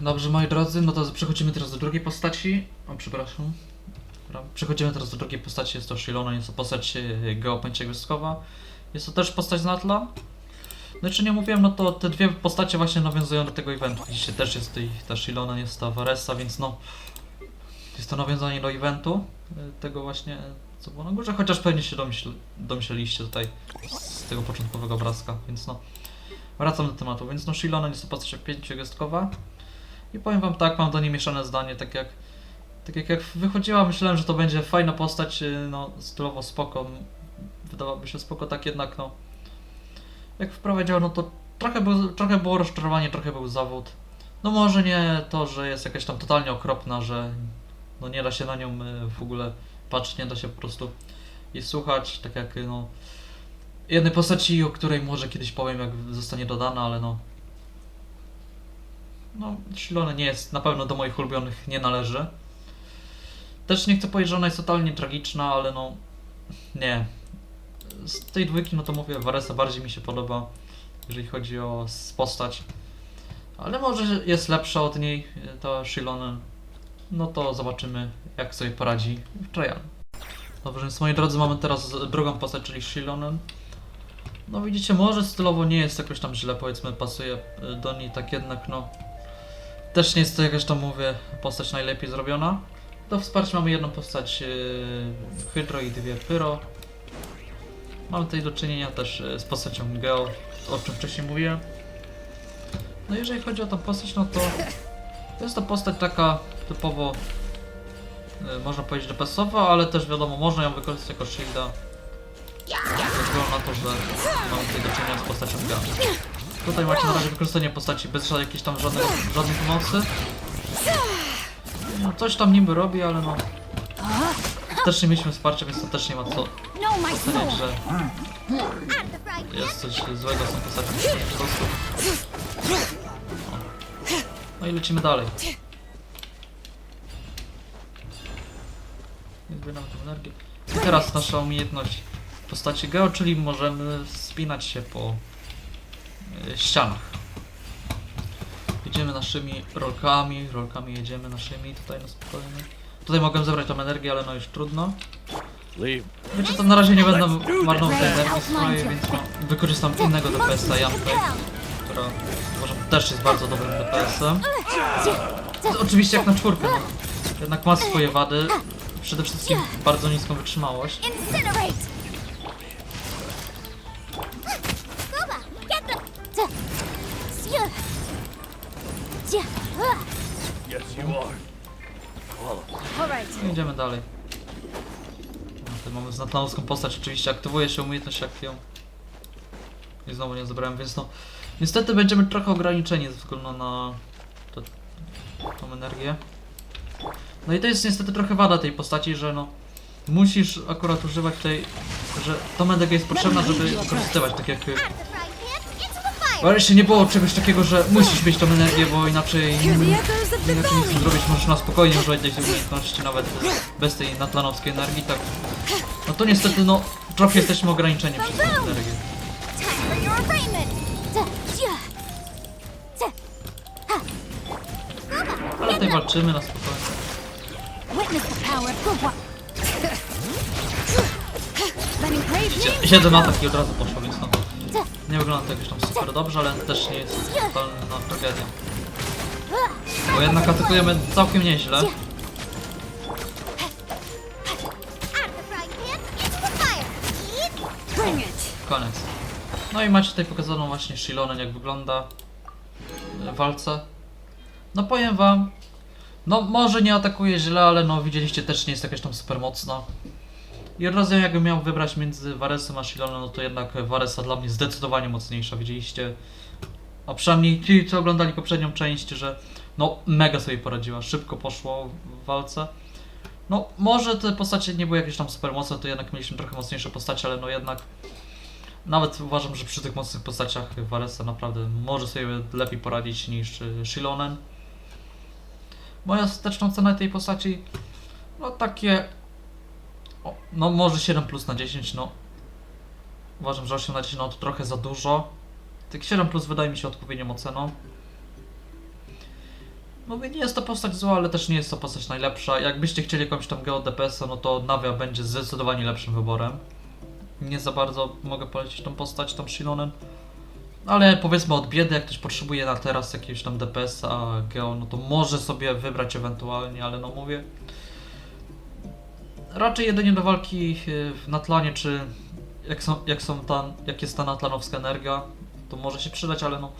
Dobrze, moi drodzy, no to przechodzimy teraz do drugiej postaci. O, przepraszam. Przechodzimy teraz do drugiej postaci, jest to Shilona, jest to postać e, geopęcia gwiazdkowa. Jest to też postać z Natla. No czy nie mówiłem, no to te dwie postacie właśnie nawiązują do tego eventu. Widzicie, też jest tutaj ta Shilona, jest ta Varesa, więc no... Jest to nawiązanie do eventu, e, tego właśnie, co było na górze, chociaż pewnie się domyśl, domyśleliście tutaj z tego początkowego obrazka, więc no... Wracam do tematu, więc no Shilona jest to postać pięciogwiazdkowa. I powiem wam tak, mam do niej mieszane zdanie, tak jak tak jak, jak wychodziła, myślałem, że to będzie fajna postać, y, no stylowo spoko, wydawałoby się spoko, tak jednak no jak wprowadziła, no to trochę, był, trochę było rozczarowanie, trochę był zawód. No może nie to, że jest jakaś tam totalnie okropna, że no nie da się na nią y, w ogóle patrzeć, nie da się po prostu jej słuchać, tak jak y, no jednej postaci, o której może kiedyś powiem, jak zostanie dodana, ale no no, Shilona nie jest, na pewno do moich ulubionych nie należy. Też nie chcę powiedzieć, że ona jest totalnie tragiczna, ale no, nie. Z tej dwójki, no to mówię, Varesa bardziej mi się podoba, jeżeli chodzi o postać. Ale może jest lepsza od niej, ta Shilona. No to zobaczymy, jak sobie poradzi w Trial. Dobrze, więc moi drodzy, mamy teraz drugą postać, czyli Shilonen. No widzicie, może stylowo nie jest jakoś tam źle, powiedzmy, pasuje do niej, tak jednak no... Też nie jest to jakaś tam, mówię, postać najlepiej zrobiona. Do wsparcia mamy jedną postać yy, Hydro i dwie Pyro. Mamy tutaj do czynienia też yy, z postacią Geo, o czym wcześniej mówiłem. No jeżeli chodzi o tą postać, no to jest to postać taka typowo, yy, można powiedzieć, DPS-owa, ale też wiadomo, można ją wykorzystać jako shielda. Ze względu na to, że mamy tutaj do czynienia z postacią Geo. Tutaj macie na razie wykorzystanie postaci bez jakiejś tam żadnej, żadnej pomocy. No coś tam niby robi, ale no... Też nie mieliśmy wsparcia, więc to też nie ma co oceniać, że jest coś złego z tą postacią. Po prostu. No i lecimy dalej. Nie zbieramy tą energię. I teraz nasza umiejętność w postaci Geo, czyli możemy wspinać się po ścianach. Jedziemy naszymi rolkami, rolkami jedziemy naszymi tutaj na spokojnie. Tutaj mogłem zebrać tą energię, ale no już trudno. Wiecie, to na razie nie będę marnował tej energii swojej, więc no, wykorzystam innego DPS-a, Janpej, która uważam też jest bardzo dobrym DPS-em. Oczywiście jak na czwórkę, no. Jednak ma swoje wady. Przede wszystkim bardzo niską wytrzymałość. Yes, you are. All right. I idziemy dalej. Tutaj mamy znatnowską postać, oczywiście aktywuje się umiejętność jak ją. I znowu nie zebrałem, więc no... Niestety będziemy trochę ograniczeni ze względu na to, tą energię. No i to jest niestety trochę wada tej postaci, że no... Musisz akurat używać tej... że tą energię jest potrzebna, żeby wykorzystywać, tak jak... Ale jeszcze nie było czegoś takiego, że musisz mieć tą energię, bo inaczej... Inaczej nic nie zrobić, możesz na spokojnie używać tej umiejętności nawet bez tej natlanowskiej energii, tak. No to niestety, no, trochę jesteśmy ograniczeni przez tę energię. Ale tutaj walczymy na spokojnie. Witness the power of Gubwa. Then engrave Sie- names Siedzę na of atak i od razu poszło. Nie wygląda to jakoś tam super dobrze, ale też nie jest totalna tragedia. Bo jednak atakujemy całkiem nieźle. Koniec. No i macie tutaj pokazaną właśnie Shilonen, jak wygląda w walce. No powiem wam, no może nie atakuje źle, ale no widzieliście też nie jest jakaś tam super mocna. I razu jakbym miał wybrać między Varesem a Shilonem, no to jednak Varesa dla mnie zdecydowanie mocniejsza. Widzieliście, a przynajmniej ci, co oglądali poprzednią część, że no mega sobie poradziła, szybko poszło w walce. No może te postacie nie były jakieś tam super mocne, to jednak mieliśmy trochę mocniejsze postacie, ale no jednak nawet uważam, że przy tych mocnych postaciach Varesa naprawdę może sobie lepiej poradzić niż y, Shilonen. Moja ostateczna cena tej postaci, no takie, o, no może 7 plus na 10, no uważam, że 8 na 10 no to trochę za dużo. Tak 7 plus wydaje mi się odpowiednią oceną. Mówię, nie jest to postać zła, ale też nie jest to postać najlepsza. Jakbyście chcieli jakąś tam Geo DPS-a, no to Navia będzie zdecydowanie lepszym wyborem. Nie za bardzo mogę polecić tą postać, tą Shilonen. Ale powiedzmy od biedy, jak ktoś potrzebuje na teraz jakiegoś tam DPS-a, Geo, no to może sobie wybrać ewentualnie, ale no mówię. Raczej jedynie do walki yy, na tlanie, czy jak, są, jak, są ta, jak jest ta natlanowska energia, to może się przydać, ale no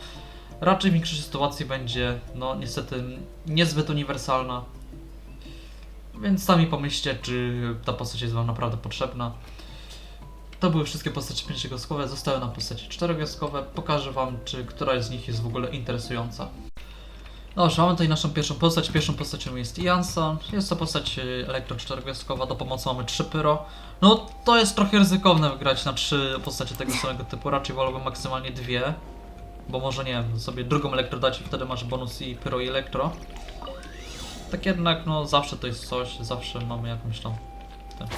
raczej w większości sytuacji będzie, no niestety, niezbyt uniwersalna. Więc sami pomyślcie, czy ta postać jest Wam naprawdę potrzebna. To były wszystkie postacie 5 gwiazdkowe, zostały nam postacie 4 gwiazdkowe. Pokażę Wam, czy któraś z nich jest w ogóle interesująca. Dobrze, mamy tutaj naszą pierwszą postać. Pierwszą postacią jest Jansa. Jest to postać y, elektro 4 gwiazdkowa. Do pomocy mamy 3 pyro. No to jest trochę ryzykowne grać na 3 postacie tego samego typu. Raczej wolałbym maksymalnie dwie. Bo może nie wiem, sobie drugą elektro dać i wtedy masz bonus i pyro i elektro. Tak jednak, no zawsze to jest coś, zawsze mamy jakąś tam. Ten.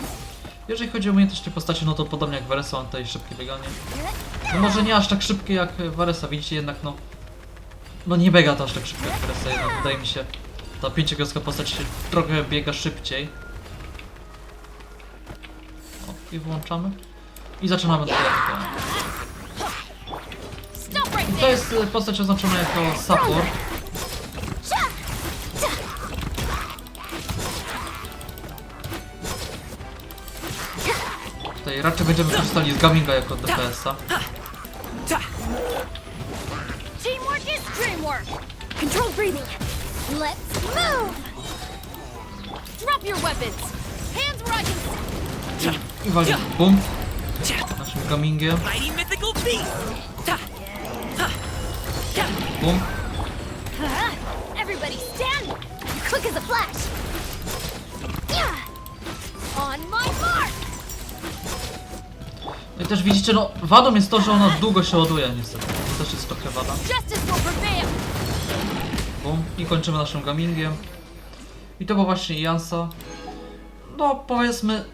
Jeżeli chodzi o umiejętności postaci, no to podobnie jak Varesa, mam tutaj szybkie bieganie. No może nie aż tak szybkie jak Varesa, widzicie jednak no. No nie biega to aż tak szybko jak Varesa, jednak wydaje mi się. Ta pięciogwiazdkowa postać się trochę biega szybciej. O, i włączamy. I zaczynamy right I to jest y, postać oznaczona jako support. Tutaj raczej będziemy korzystali z Gaminga jako DPS-a. Control breathing! Let's move! Drop your weapons! Hands where I can see! I wali bum naszym Gamingiem. Mighty mythical beast! Bum. Everybody stand! Quick as a flash! On my mark! No i też widzicie, no wadą jest to, że ona długo się ładuje niestety. I kończymy naszym Gamingiem. I to była właśnie Jansa. No powiedzmy,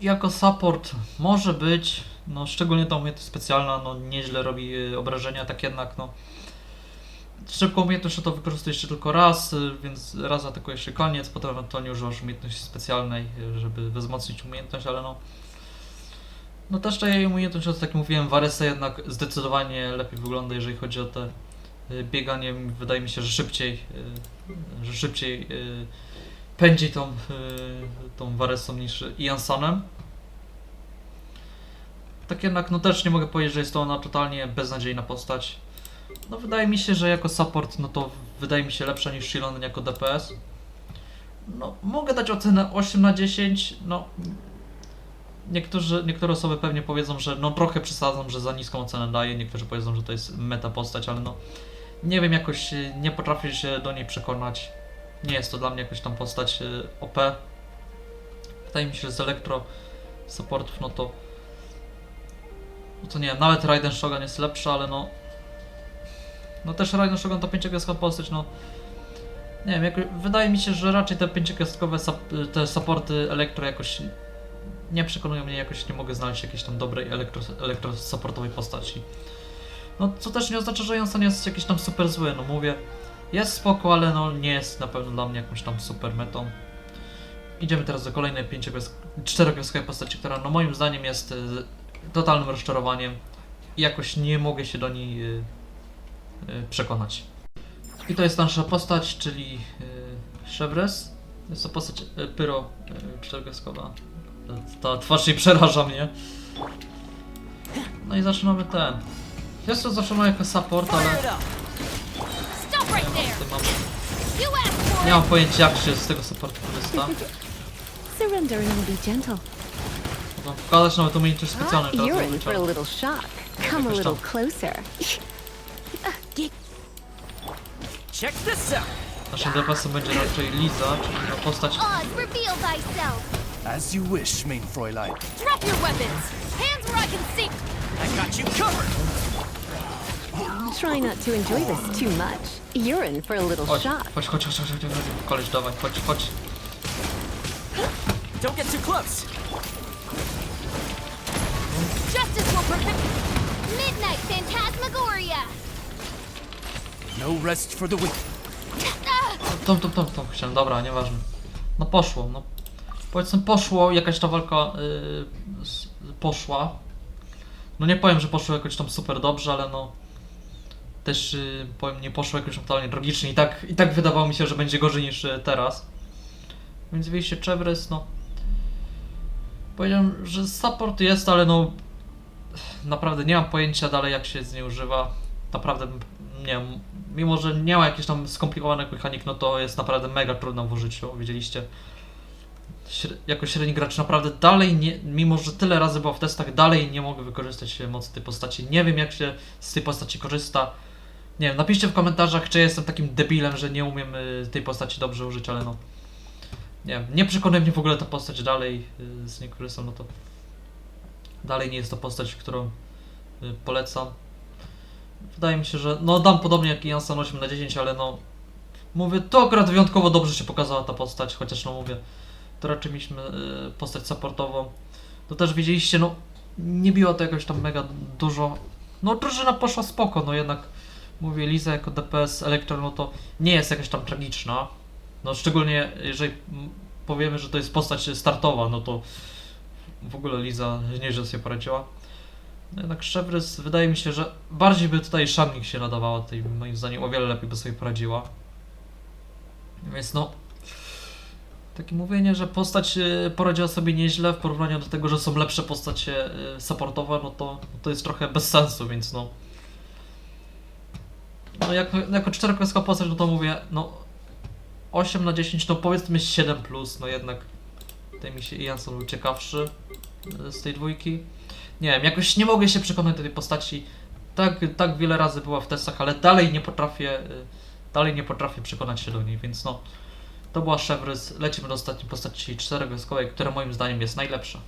jako support może być, no szczególnie ta umiejętność specjalna, no nieźle robi y, obrażenia, tak jednak no szybką umiejętność no to wykorzystujesz jeszcze tylko raz, y, więc raz atakujesz się koniec, potem ewentualnie używasz umiejętności specjalnej, y, żeby wzmocnić umiejętność, ale no no też ta jej umiejętność, jak mówiłem, Varesa jednak zdecydowanie lepiej wygląda, jeżeli chodzi o te y, bieganie, wydaje mi się, że szybciej, y, że szybciej y, pędzi tą, tą Varesą niż Jansanem. Tak jednak, no też nie mogę powiedzieć, że jest to ona totalnie beznadziejna postać. No wydaje mi się, że jako support, no to wydaje mi się lepsza niż Shilonen jako DPS. No, mogę dać ocenę 8 na 10, no... Niektórzy, niektóre osoby pewnie powiedzą, że no trochę przesadzam, że za niską ocenę daję, niektórzy powiedzą, że to jest meta postać, ale no... Nie wiem, jakoś y, nie potrafię się do niej przekonać. Nie jest to dla mnie jakoś tam postać y, OP. Wydaje mi się, że z elektro supportów, no to... No to nie wiem, nawet Raiden Shogun jest lepszy, ale no... No też Raiden Shogun to pięciogwiazdkowa postać, no... Nie wiem, wydaje mi się, że raczej te pięciogwiazdkowe sup- te supporty elektro jakoś nie przekonują mnie, jakoś nie mogę znaleźć jakiejś tam dobrej elektro, elektro postaci. No co też nie oznacza, że Johnson jest jakiś tam super zły, no mówię, jest spoko, ale no nie jest na pewno dla mnie jakąś tam super metą. Idziemy teraz do kolejnej czterogwiazdkowej postaci, która no moim zdaniem jest y, totalnym rozczarowaniem i jakoś nie mogę się do niej y, y, przekonać. I to jest nasza postać, czyli Chevres. Jest to postać Pyro czterogwiazdkowa. Ta twarz jej przeraża mnie. No i zaczynamy ten. Jest to zaczynamy jako support, ale there! mam, nie it! mam pojęcia jak się z tego supportu korzysta. Surrender and I'll be gentle. Mogę pokazać nawet umiejętność specjalną, teraz You're in zobaczę. for a little shock. Come a little closer. Check this out! Naszym DPS-em będzie raczej Liza, czyli no postać! As you wish, main Fräulein. Drop your weapons! Hands where I can see! I got you covered! Try not to enjoy this too much. You're in for a little Chodź, shock. chodź, chodź, chodź, chodź, chodź, chodź, koleś, dawaj, chodź, chodź. Don't get too close! Justice will prevail! Midnight Phantasmagoria! No rest for the wicked. Tą, tą, tą, tą chciałem, dobra, nieważne. No poszło, no. Powiedzmy poszło, jakaś ta walka yy, s- poszła. No nie powiem, że poszło jakoś tam super dobrze, ale no też yy, powiem, nie poszło jakoś totalnie tragicznie i tak, i tak wydawało mi się, że będzie gorzej niż yy, teraz. Więc wyjście Chevres, no powiedziałem, że support jest, ale no naprawdę nie mam pojęcia dalej jak się z niej używa. Naprawdę, nie wiem, mimo że nie ma jakichś tam skomplikowanych mechanik, no to jest naprawdę mega trudna w użyciu, widzieliście. Jako średni gracz naprawdę dalej nie, mimo że tyle razy było w testach, dalej nie mogę wykorzystać mocy tej postaci. Nie wiem jak się z tej postaci korzysta. Nie wiem, napiszcie w komentarzach, czy jestem takim debilem, że nie umiem y, tej postaci dobrze użyć, ale no. Nie wiem, nie przekonuje mnie w ogóle ta postać dalej, y, z niej korzystam, no to dalej nie jest to postać, którą y, polecam. Wydaje mi się, że no dam podobnie jak Jansen 8 na 10, ale no mówię, to akurat wyjątkowo dobrze się pokazała ta postać, chociaż no mówię, to raczej mieliśmy postać supportową. To też widzieliście, no nie biło to jakoś tam mega dużo. No drużyna poszła spoko, no jednak mówię, Liza jako DPS Elektro, no to nie jest jakaś tam tragiczna. No szczególnie jeżeli powiemy, że to jest postać startowa, no to w ogóle Liza nieźle sobie poradziła. No jednak Chevres wydaje mi się, że bardziej by tutaj Shamnik się nadawała, tutaj moim zdaniem o wiele lepiej by sobie poradziła. Więc no, takie mówienie, że postać e, poradziła sobie nieźle w porównaniu do tego, że są lepsze postacie e, supportowe, no to, to jest trochę bez sensu, więc no. No jako, jako czterokreska postać, no to mówię, no 8 na 10, no powiedzmy 7 plus, no jednak tutaj mi się Ian są był ciekawszy e, z tej dwójki. Nie wiem, jakoś nie mogę się przekonać do tej postaci. Tak, tak wiele razy była w testach, ale dalej nie potrafię, e, dalej nie potrafię przekonać się do niej, więc no. To była Chevres. Lecimy do ostatniej postaci czterogwiazdkowej, która moim zdaniem jest najlepsza.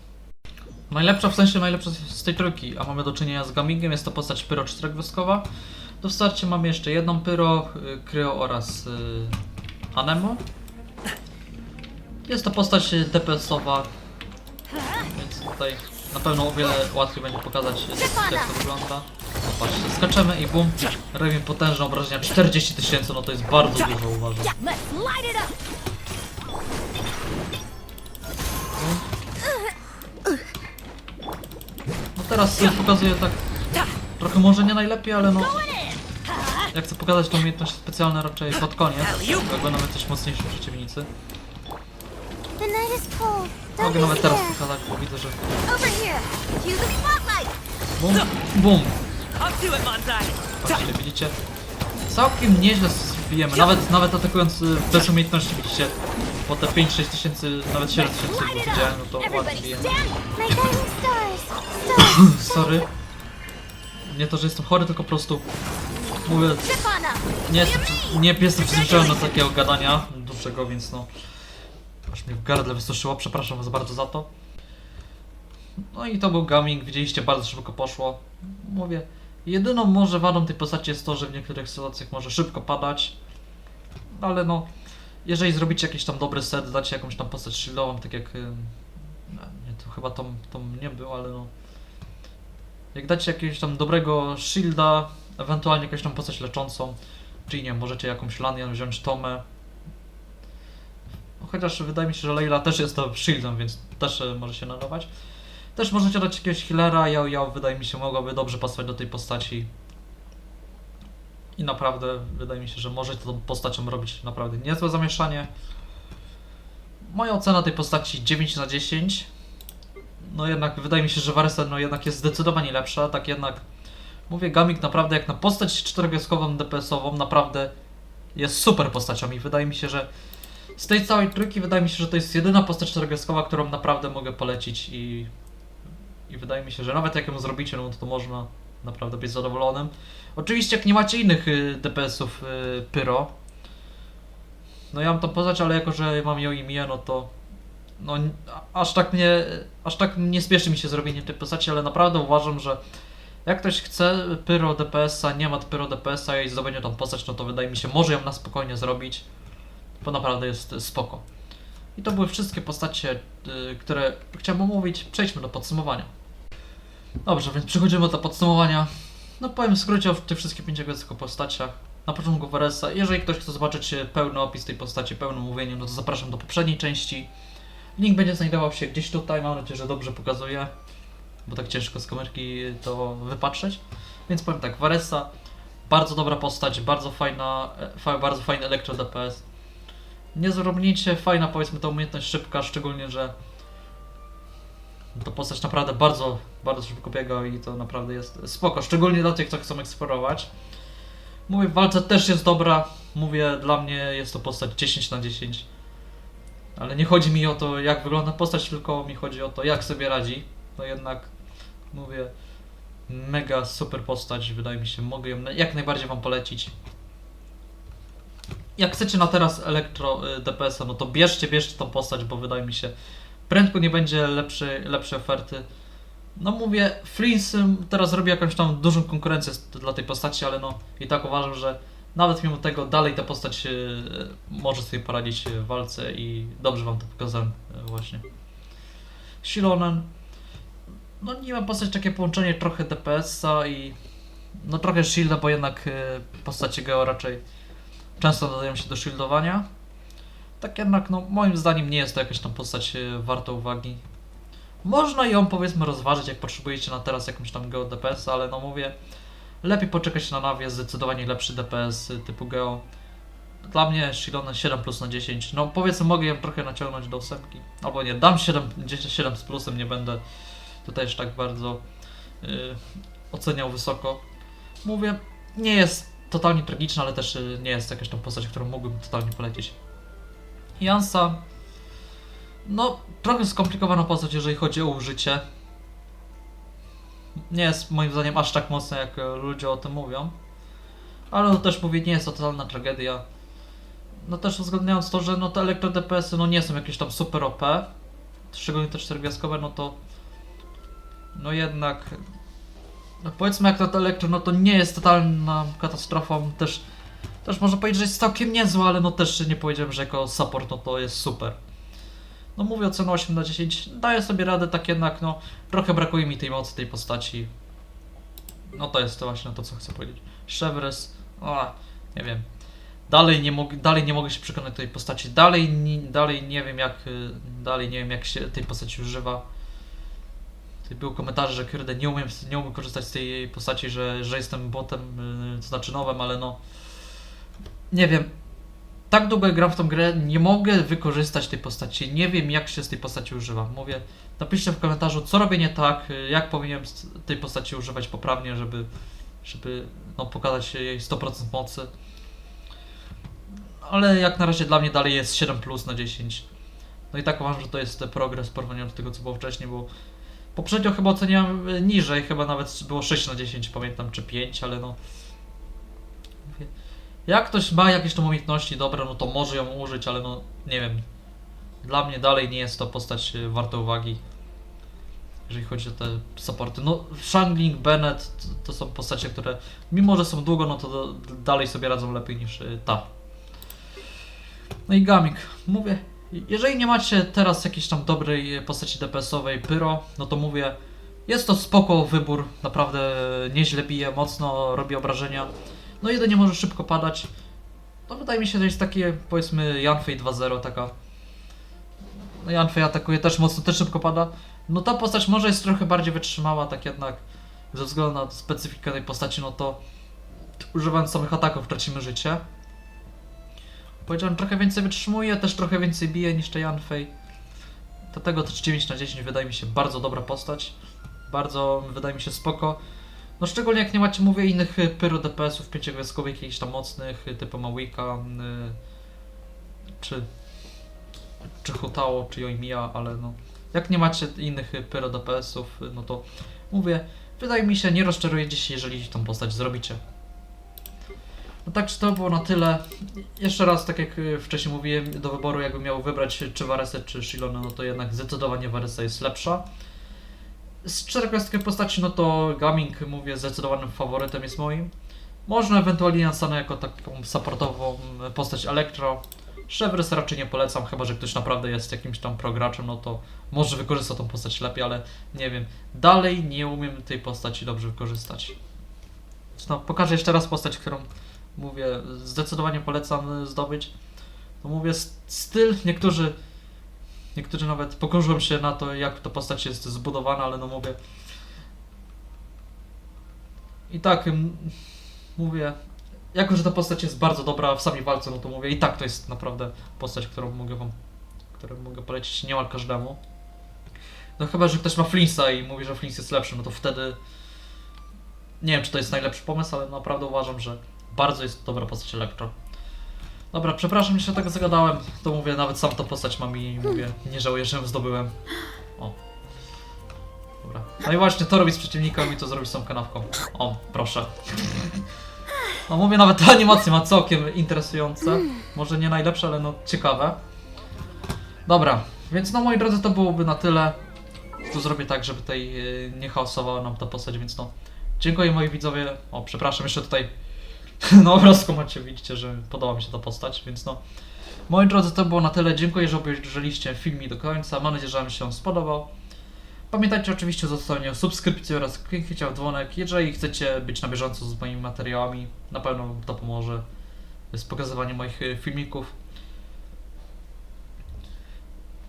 Najlepsza w sensie najlepsza z- z tej trójki, a mamy do czynienia z Gamingiem, jest to postać Pyro czterogwiazdkowa. Do starcia mamy jeszcze jedną Pyro, y, Kryo oraz y, Anemo. Jest to postać y, DPS-owa, więc tutaj na pewno o wiele łatwiej będzie pokazać y, jak to wygląda. Zobaczcie, skaczemy i bum, robimy potężne obrażenia, 40 tysięcy, no to jest bardzo dużo uważam. No teraz y, pokazuję tak trochę może nie najlepiej, ale no ja chcę pokazać tą umiejętność specjalną raczej pod koniec, jak będą coś mocniejsi przeciwnicy. Mogę nawet teraz pokazać, bo widzę, że bum, bum, patrzcie, widzicie? Całkiem nieźle zbijemy, nawet, nawet atakując y, bez umiejętności, widzicie, po te 5-6 tysięcy, nawet 7 tysięcy widziałem, no to ładnie bijemy. Sorry. Nie to, że jestem chory, tylko po prostu mówię. Nie nie jestem przyzwyczajony do takiego gadania dłuższego, więc no. Aż mnie w gardle wysuszyło, przepraszam was bardzo za to. No i to był gaming, widzieliście, bardzo szybko poszło. Mówię, jedyną może wadą tej postaci jest to, że w niektórych sytuacjach może szybko padać. Ale no, jeżeli zrobicie jakiś tam dobry set, dacie jakąś tam postać shieldową, tak jak... no, Nie, to chyba to, to nie był, ale no... Jak dacie jakiegoś tam dobrego shielda, ewentualnie jakąś tam postać leczącą, czyli nie możecie jakąś Lanian wziąć Tomę. Chociaż wydaje mi się, że Leila też jest to shieldem, więc też e, może się nadawać. Też możecie dać jakiegoś healera, Yao Yao wydaje mi się mogłaby dobrze pasować do tej postaci. I naprawdę wydaje mi się, że możecie tą postacią robić naprawdę niezłe zamieszanie. Moja ocena tej postaci 9 na 10. No jednak wydaje mi się, że Varesa no jednak jest zdecydowanie lepsza, tak jednak Mówię, Gamik naprawdę jak na postać czterogwiazdkową DPS-ową naprawdę jest super postacią i wydaje mi się, że z tej całej trójki wydaje mi się, że to jest jedyna postać czterogwiazdkowa, którą naprawdę mogę polecić i, i wydaje mi się, że nawet jak ją zrobicie, no to, to można naprawdę być zadowolonym. Oczywiście jak nie macie innych y, DPS-ów y, Pyro, no ja mam to postać, ale jako, że mam ją i Mię, no to no aż tak nie, aż tak nie spieszy mi się zrobienie tej postaci, ale naprawdę uważam, że jak ktoś chce pyro DPS-a, nie ma pyro DPS-a i zdobędzie tą postać, no to wydaje mi się, może ją na spokojnie zrobić, bo naprawdę jest spoko. I to były wszystkie postacie, y, które chciałem omówić. Przejdźmy do podsumowania. Dobrze, więc przechodzimy do podsumowania. No powiem w skrócie o tych wszystkich pięciogwiazdkowych postaciach. na początku Varesa. Jeżeli ktoś chce zobaczyć e, pełny opis tej postaci, pełne mówienie, no to zapraszam do poprzedniej części. Link będzie znajdował się gdzieś tutaj, mam nadzieję, że dobrze pokazuję, bo tak ciężko z kamerki to wypatrzeć. Więc powiem tak, Varesa, bardzo dobra postać, bardzo fajna, e, fa, bardzo fajny elektro DPS. Nie zrobnicie, fajna powiedzmy ta umiejętność szybka, szczególnie, że to postać naprawdę bardzo, bardzo szybko biega i to naprawdę jest spoko, szczególnie dla tych, co chcą eksplorować. Mówię, w walce też jest dobra, mówię, dla mnie jest to postać 10 na 10. Ale nie chodzi mi o to, jak wygląda postać, tylko mi chodzi o to, jak sobie radzi. No jednak, mówię, mega super postać, wydaje mi się, mogę ją jak najbardziej Wam polecić. Jak chcecie na teraz elektro y, DPS-a, no to bierzcie, bierzcie tą postać, bo wydaje mi się, prędko nie będzie lepszej, lepszej oferty. No mówię, Fleece teraz robi jakąś tam dużą konkurencję dla tej postaci, ale no i tak uważam, że nawet mimo tego dalej ta postać y, może sobie poradzić w walce i dobrze Wam to pokazałem y, właśnie. Shilonen, no nie ma postać takie połączenie trochę DPS-a i no trochę shielda, bo jednak y, postacie Geo raczej często nadają się do shieldowania. Tak jednak, no moim zdaniem nie jest to jakaś tam postać y, warta uwagi. Można ją powiedzmy rozważyć, jak potrzebujecie na teraz jakąś tam Geo DPS, ale no mówię, lepiej poczekać na nawie, zdecydowanie lepszy DPS y, typu Geo. Dla mnie Shilone 7 plus na 10. No powiedzmy mogę ją trochę naciągnąć do ósemki. Albo nie, dam 7, 10, 7 z plusem, nie będę tutaj już tak bardzo y, oceniał wysoko. Mówię, nie jest totalnie tragiczna, ale też y, nie jest jakaś tam postać, którą mógłbym totalnie polecić. Jansa, no trochę skomplikowana postać, jeżeli chodzi o użycie. Nie jest moim zdaniem aż tak mocna, jak e, ludzie o tym mówią. Ale też mówię, nie jest to totalna tragedia. No też uwzględniając to, że no te elektro DPS-y no nie są jakieś tam super OP, szczególnie te czterogwiazdkowe, no to no jednak no powiedzmy jak to elektro, no to nie jest totalna katastrofą, też też można powiedzieć, że jest całkiem niezła, ale no też nie powiedziałem, że jako support no to jest super. No mówię ocenę 8 na 10, daję sobie radę, tak jednak no trochę brakuje mi tej mocy tej postaci. No to jest to właśnie to co chcę powiedzieć. Chevres, a nie wiem. Dalej nie, mogę, dalej nie mogę się przekonać tej postaci. Dalej, dalej nie wiem jak y, dalej nie wiem jak się tej postaci używa. Tutaj były komentarze, że kurde nie umiem, nie umiem korzystać z tej postaci, że, że jestem botem, y, to znaczy nowym, ale no nie wiem. Tak długo gram w tą grę, nie mogę wykorzystać tej postaci. Nie wiem, jak się z tej postaci używa. Mówię, napiszcie w komentarzu, co robię nie tak, y, jak powinienem tej postaci używać poprawnie, żeby, żeby no, pokazać jej 100% mocy. Ale jak na razie dla mnie dalej jest 7 plus na 10. No i tak uważam, że to jest progres w porównaniu do tego, co było wcześniej, bo poprzednio chyba oceniałem y, niżej, chyba nawet było 6 na 10, pamiętam, czy 5, ale no. Jak ktoś ma jakieś tam umiejętności dobre, no to może ją użyć, ale no nie wiem. Dla mnie dalej nie jest to postać y, warta uwagi. Jeżeli chodzi o te supporty. No, Shangling, Bennett to, to są postacie, które mimo, że są długo, no to dalej sobie radzą lepiej niż y, ta. No i Gamik. Mówię, jeżeli nie macie teraz jakiejś tam dobrej postaci DPS-owej Pyro, no to mówię, jest to spoko wybór, naprawdę nieźle bije, mocno robi obrażenia. No jedynie może szybko padać. No wydaje mi się, że jest takie powiedzmy Janfei 2.0 taka. No Janfei atakuje też mocno, też szybko pada. No ta postać może jest trochę bardziej wytrzymała, tak jednak ze względu na specyfikę tej postaci, no to używając samych ataków tracimy życie. Powiedziałem, trochę więcej wytrzymuje, też trochę więcej bije niż te Janfei. Dlatego też 9 na 10 wydaje mi się bardzo dobra postać. Bardzo wydaje mi się spoko. No szczególnie jak nie macie, mówię, innych y, pyro DPS-ów pięciogwiazdkowych, jakichś tam mocnych, y, typu Mawika, y, czy czy Hotao, czy Yoimiya, ale no jak nie macie innych pyro DPS-ów, no to mówię, wydaje mi się, nie rozczarujecie się, jeżeli tą postać zrobicie. No tak, czy to było na tyle. Jeszcze raz, tak jak y, wcześniej mówiłem, do wyboru jakbym miał wybrać y, czy Varesę, czy Shilona, no to jednak zdecydowanie Varesa jest lepsza. Z czterogwiazdkowej postaci, no to Gaming, mówię, zdecydowanym faworytem jest moim. Można ewentualnie Jansana jako taką supportową y, postać Elektro. Chevres raczej nie polecam, chyba że ktoś naprawdę jest jakimś tam prograczem, no to może wykorzysta tą postać lepiej, ale nie wiem. Dalej nie umiem tej postaci dobrze wykorzystać. No, pokażę jeszcze raz postać, którą mówię, zdecydowanie polecam y, zdobyć. To mówię, s- styl, niektórzy, niektórzy nawet pokurzą się na to, jak ta postać jest zbudowana, ale no mówię. I tak, mówię, jako że ta postać jest bardzo dobra w samej walce, no to mówię, i tak to jest naprawdę postać, którą mogę wam, którą mogę polecić niemal każdemu. No chyba, że ktoś ma Flinsa i mówi, że Flins jest lepszy, no to wtedy nie wiem, czy to jest najlepszy pomysł, ale naprawdę uważam, że bardzo jest dobra postać Elektro. Dobra, przepraszam, że się tak zagadałem. To mówię, nawet sam tą postać mam i mówię, nie żałuję, że ją zdobyłem. O. Dobra. No i właśnie to robi z przeciwnikiem i to zrobi z tą kanawką. O, proszę. No mówię, nawet te animacje ma całkiem interesujące. Może nie najlepsze, ale no ciekawe. Dobra, więc no moi drodzy, to byłoby na tyle. Tu zrobię tak, żeby tutaj yy, nie chaosowała nam ta postać, więc no. Dziękuję moi widzowie. O, przepraszam, jeszcze tutaj na obrazku macie, widzicie, że podoba mi się ta postać, więc no. Moi drodzy, to było na tyle. Dziękuję, że obejrzeliście film do końca. Mam nadzieję, że Wam się spodobał. Pamiętajcie oczywiście o zostawieniu subskrypcji oraz kliknięcia w dzwonek, jeżeli chcecie być na bieżąco z moimi materiałami. Na pewno to pomoże z pokazywaniem moich y, filmików.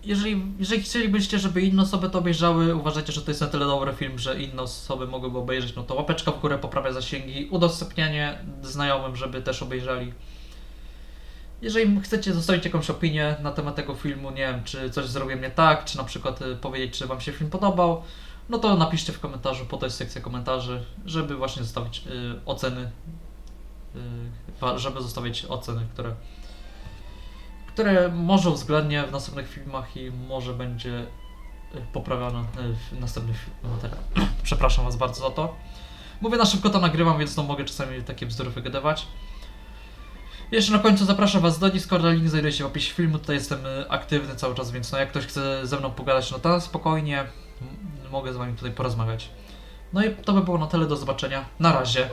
Jeżeli, jeżeli chcielibyście, żeby inne osoby to obejrzały, uważacie, że to jest na tyle dobry film, że inne osoby mogłyby obejrzeć, no to łapeczka w górę poprawia zasięgi, udostępnianie znajomym, żeby też obejrzeli. Jeżeli chcecie zostawić jakąś opinię na temat tego filmu, nie wiem, czy coś zrobiłem nie tak, czy na przykład y, powiedzieć, czy Wam się film podobał, no to napiszcie w komentarzu, po to jest sekcja komentarzy, żeby właśnie zostawić y, oceny, y, żeby zostawić oceny, które które może uwzględnię w następnych filmach i może będzie y, poprawione y, w następnych materiałach. Przepraszam Was bardzo za to. Mówię na szybko to nagrywam, więc no mogę czasami takie bzdury wygadywać. Jeszcze na końcu zapraszam Was do Discorda, link znajduje się w opisie filmu, tutaj jestem y, aktywny cały czas, więc no jak ktoś chce ze mną pogadać, no to spokojnie mogę z Wami tutaj porozmawiać. No i to by było na tyle, do zobaczenia, na razie.